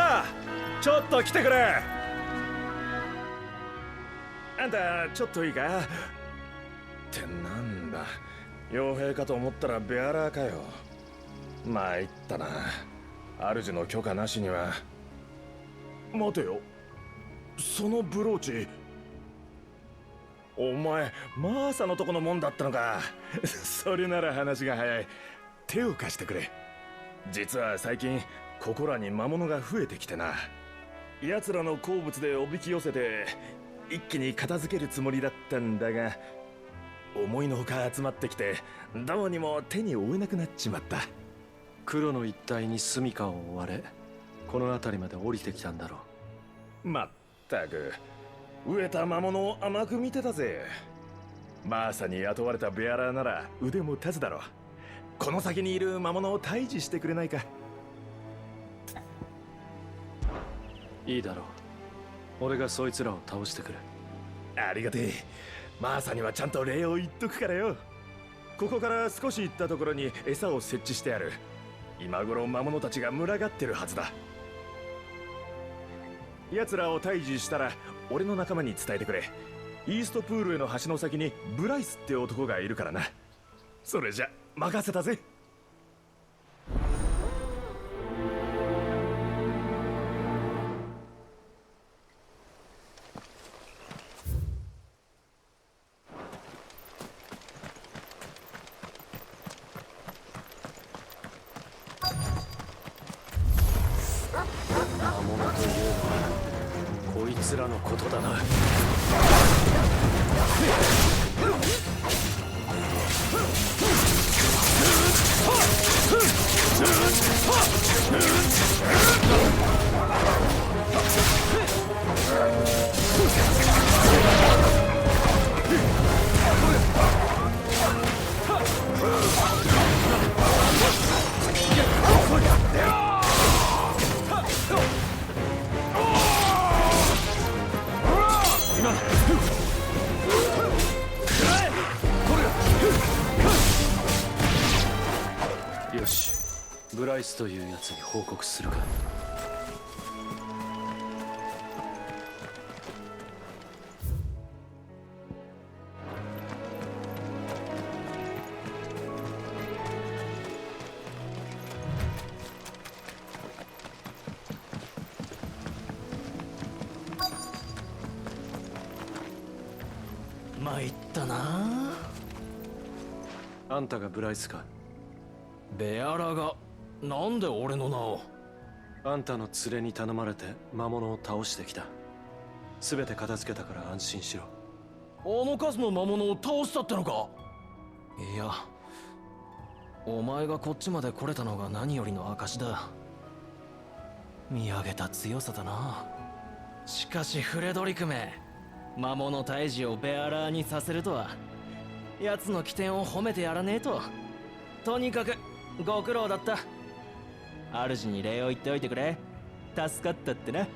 っと来てくれ。あんたちょっといいか？ってなんだ。傭兵かと思ったらベアラーかよ。参ったな。主の許可なしには。待てよ。そのブローチ。お前マーサのとこのもんだったのか。それなら話が早い。手を貸してくれ。実は最近ここらに魔物が増えてきてな。奴らの好物でおびき寄せて一気に片付けるつもりだったんだが思いのほか集まってきてどうにも手に負えなくなっちまった。黒の一帯に住処を追われこの辺りまで降りてきたんだろう。まったく飢えた魔物を甘く見てたぜ。マーサに雇われたベアラーなら腕も立つだろう。この先にいる魔物を退治してくれないかいいだろう。俺がそいつらを倒してくるありがてえ。マーサにはちゃんと礼を言っとくからよ。ここから少し行ったところに餌を設置してある。今頃魔物たちが群がってるはずだ。奴らを退治したら俺の仲間に伝えてくれ。イーストプールへの橋の先にブライスって男がいるからな。それじゃ任せたぜ。ものというのはこいつらのことだな。ブライスというやつに報告するか。参ったな。あんたがブライスか。ベアラがなんで俺の名を？あんたの連れに頼まれて魔物を倒してきた。全て片付けたから安心しろ。あの数の魔物を倒したってのか？いやお前がこっちまで来れたのが何よりの証だ。見上げた強さだな。しかしフレドリクめ。魔物退治をベアラーにさせるとは。奴の起点を褒めてやらねえと。とにかくご苦労だった主に礼を言っておいてくれ。助かったってな。